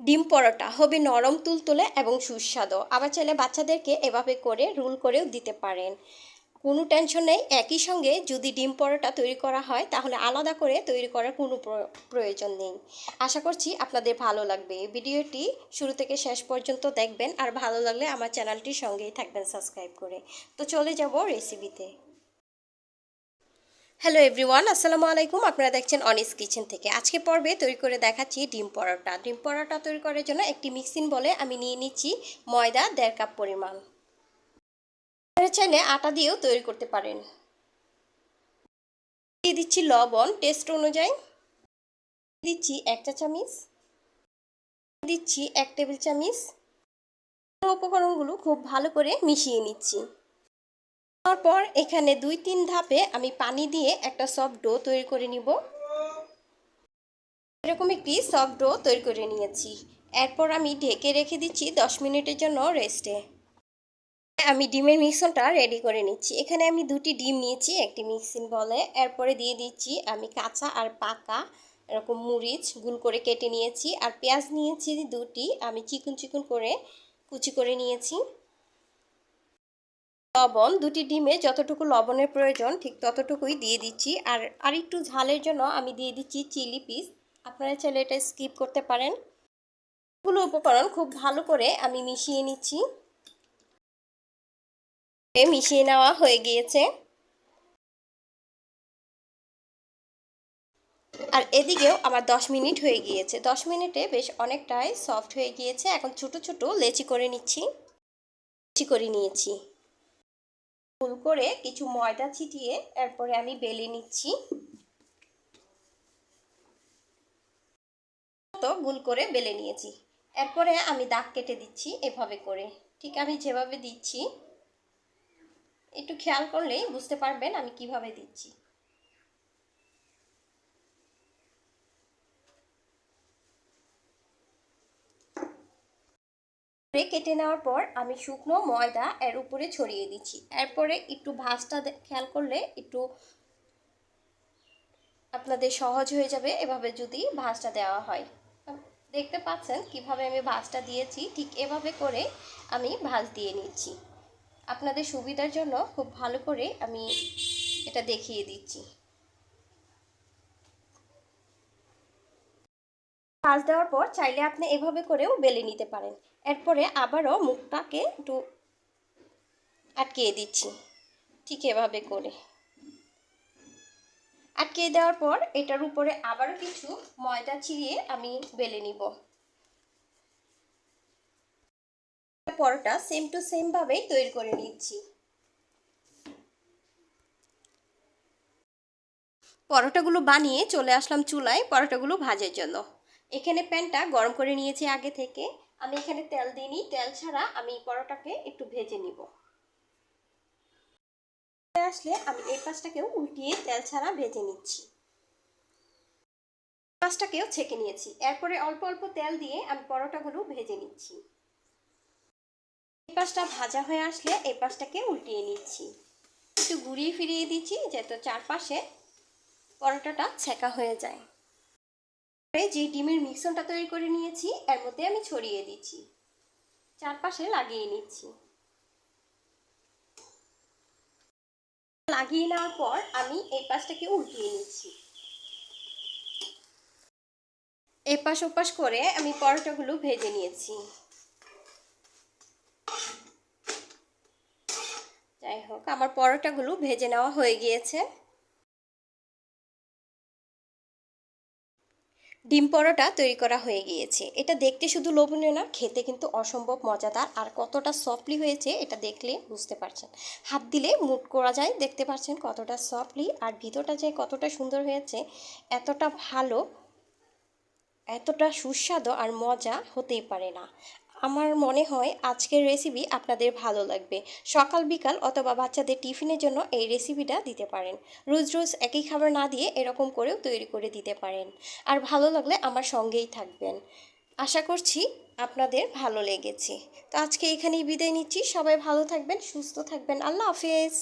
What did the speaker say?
ডিম পরোটা, হবে নরম তুলতুলে এবং সুস্বাদু। আবার চাইলে বাচ্চাদেরকে এভাবে করে রুল করেও দিতে পারেন। কোনো টেনশন নেই, একই সঙ্গে যদি ডিম পরোটা তৈরি করা হয়, তাহলে আলাদা করে তৈরি করার কোনো প্রয়োজন নেই। আশা করছি আপনাদের ভালো লাগবে। ভিডিওটি শুরু থেকে শেষ পর্যন্ত দেখবেন। আর ভালো লাগলে আমার চ্যানেলটির সঙ্গেই থাকবেন সাবস্ক্রাইব করে। তো চলে যাব রেসিপিতে হ্যালো এভরিওয়ান আসসালামু আলাইকুম। আপনারা দেখছেন অনিস কিচেন থেকে। আজকে পর্বে তৈরি করে দেখাচ্ছি ডিম পরোটা। ডিম পরোটা তৈরি করার জন্য একটি মিক্সিং বলে আমি নিয়ে নিচ্ছি ময়দা দেড় কাপ পরিমাণ। চাইলে আটা দিয়েও তৈরি করতে পারেন। দিয়ে দিচ্ছি লবণ টেস্ট অনুযায়ী। দিচ্ছি এক চা চামিচ। দিচ্ছি এক টেবিল চামিচ। উপকরণগুলো খুব ভালো করে মিশিয়ে নিচ্ছি। তারপর এখানে দুই তিন ধাপে আমি পানি দিয়ে একটা সফট ডো তৈরি করে নিব। এরকম একটি সফট ডো তৈরি করে নিয়েছি। এরপর আমি ঢেকে রেখে দিচ্ছি দশ মিনিটের জন্য রেস্টে আমি ডিমের মিক্সনটা রেডি করে নিচ্ছি। এখানে আমি দুটি ডিম নিয়েছি, একটি মিক্সিং বলে এরপরে দিয়ে দিচ্ছি আমি কাঁচা আর পাকা এরকম মরিচ গুল করে কেটে নিয়েছি। আর পেঁয়াজ নিয়েছি দুটি। আমি চিকন চিকন করে কুচি করে নিয়েছি। লবণ, দুটি ডিমে যতটুকু লবণের প্রয়োজন, ঠিক ততটুকুই দিয়ে দিচ্ছি। আর আর একটু ঝালের জন্য আমি দিয়ে দিচ্ছি চিলি পিস। আপনারা চাইলে এটা স্কিপ করতে পারেন। এগুলো উপকরণ খুব ভালো করে আমি মিশিয়ে নিচ্ছি। মিশিয়ে নেওয়া হয়ে গিয়েছে। আর এদিকেও আমার দশ মিনিট হয়ে গিয়েছে। দশ মিনিটে বেশ অনেকটাই সফট হয়ে গিয়েছে। এখন ছোট ছোট লেচি করে নিচ্ছি। লেচি করে নিয়েছি। ফুল করে কিছু ময়দা ছিটিয়ে এরপরে আমি বেলে নিচ্ছি। তো গুল করে বেলে নিয়েছি। এরপরে আমি দাগ কেটে দিচ্ছি এভাবে করে। ঠিক আমি যেভাবে দিচ্ছি, একটু খেয়াল করলেই বুঝতে পারবেন আমি কীভাবে দিচ্ছি। কেটে নেওয়ার পর আমি শুকনো ময়দা এর উপরে ছড়িয়ে দিচ্ছি। এরপরে একটু ভাঁজটা খেয়াল করলে একটু আপনাদের সহজ হয়ে যাবে এভাবে যদি ভাঁজটা দেওয়া হয়। দেখতে পাচ্ছেন কীভাবে আমি ভাঁজটা দিয়েছি, ঠিক এভাবে করে আমি ভাঁজ দিয়ে নিচ্ছি। আপনাদের সুবিধার জন্য খুব ভালো করে আমি এটা দেখিয়ে দিচ্ছি। ভাঁজ দেওয়ার পর চাইলে আপনি এভাবে করেও বেলে নিতে পারেন। এরপরে আবারও মুখটাকে একটু আটকিয়ে দিচ্ছি। ঠিক এভাবে করে। আটকিয়ে দেওয়ার পর এটার উপরে আবারও কিছু ময়দা ছিঁড়িয়ে আমি বেলে নিব। পরোটা সেম টু সেম ভাবেই তৈরি করে নিচ্ছি। পরোটাগুলো বানিয়ে চলে আসলাম চুলায়। পরোটাগুলো ভাজের জন্য। এখানে প্যানটা গরম করে নিয়েছি আগে থেকে। আমি এখানে তেল দিইনি। তেল ছাড়া আমি পরোটাকে একটু ভেজে নিব। আসলে আমি এই পাশটাকেও উল্টিয়ে তেল ছাড়া ভেজে নিচ্ছি। পাশটাকেও ছেঁকে নিয়েছি। এরপরে অল্প অল্প তেল দিয়ে আমি পরোটাগুলো ভেজে নিচ্ছি। এই পাশটা ভাজা হয়ে আসলে এই পাশটাকে উল্টিয়ে নিচ্ছি। একটু ঘুরিয়ে ফিরিয়ে দিচ্ছি, যাতে চারপাশে পরোটাটা ছেঁকা হয়ে যায়। যে ডিমের মিক্সনটা তৈরি করে নিয়েছি, এর মধ্যে আমি ছড়িয়ে দিচ্ছি। চারপাশে লাগিয়ে নিচ্ছি। লাগিয়ে নেওয়ার পর আমি এই পাশটাকে উল্টিয়ে নিচ্ছি। এপাশ ওপাশ করে আমি পরোটাগুলো ভেজে নিয়েছি। যাই হোক, আমার পরোটাগুলো ভেজে নেওয়া হয়ে গিয়েছে। ডিম পরোটা তৈরি করা হয়ে গিয়েছে। এটা দেখতে শুধু লোভনীয় না, খেতে কিন্তু অসম্ভব মজাদার আর কতটা সফটলি হয়েছে এটা দেখলে বুঝতে পারছেন। হাত দিলে মুট করা যায়, দেখতে পাচ্ছেন কতটা সফটলি আর ভিতরটা যে কতটা সুন্দর হয়েছে, এতটা ভালো, এতটা সুস্বাদু আর মজা হতেই পারে না। আমার মনে হয় আজকের রেসিপি আপনাদের ভালো লাগবে। সকাল, বিকাল অথবা বাচ্চাদের টিফিনের জন্য এই রেসিপিটা দিতে পারেন। রোজ রোজ একই খাবার না দিয়ে এরকম করেও তৈরি করে দিতে পারেন। আর ভালো লাগলে আমার সঙ্গেই থাকবেন। আশা করছি আপনাদের ভালো লেগেছে। তো আজকে এখানেই বিদায় নিচ্ছি। সবাই ভালো থাকবেন, সুস্থ থাকবেন। আল্লাহ হাফেজ।